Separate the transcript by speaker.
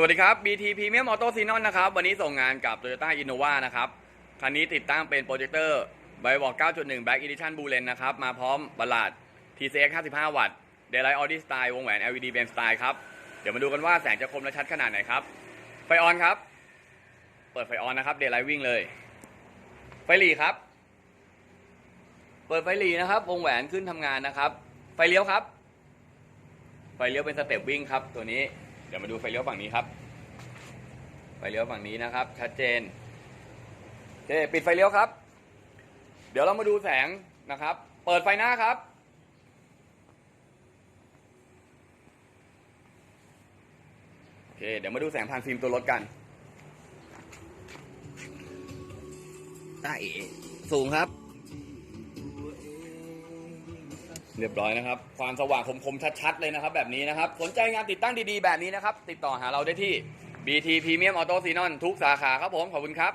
Speaker 1: สวัสดีครับ BT Premium Auto x e n o n นะครับ วันนี้ส่งงานกับ Toyota Innova นะครับ คันนี้ติดตั้งเป็นโปรเจคเตอร์ไบวอล9.1 Black Edition b l u e l e n นะครับ มาพร้อมบัลลาด TCX 55 วัตต์ Daylight Audi Style วงแหวน LED Beam Style ครับ เดี๋ยวมาดูกันว่าแสงจะคมและชัดขนาดไหนครับ ไฟออนครับ เปิดไฟออนนะครับ Daylight วิ่งเลย ไฟหลีครับ เปิดไฟหลีนะครับ วงแหวนขึ้นทำงานนะครับ ไฟเลี้ยวครับ ไฟเลี้ยวเป็นสเต็ปวิ่งครับตัวนี้ เดี๋ยวมาดูไฟเลี้ยวฝั่งนี้ครับ ไฟเลี้ยวฝั่งนี้นะครับ ชัดเจนโอเคปิดไฟเลี้ยวครับ เดี๋ยวเรามาดูแสงนะครับ เปิดไฟหน้าครับ โอเค เดี๋ยวมาดูแสงผ่านฟิล์มตัวรถกันได้สูงครับ เรียบร้อยนะครับ ความสว่างคมๆชัดๆเลยนะครับ แบบนี้นะครับ สนใจงานติดตั้งดีๆแบบนี้นะครับ ติดต่อหาเราได้ที่ BT Premium Auto Xenon ทุกสาขาครับผม ขอบคุณครับ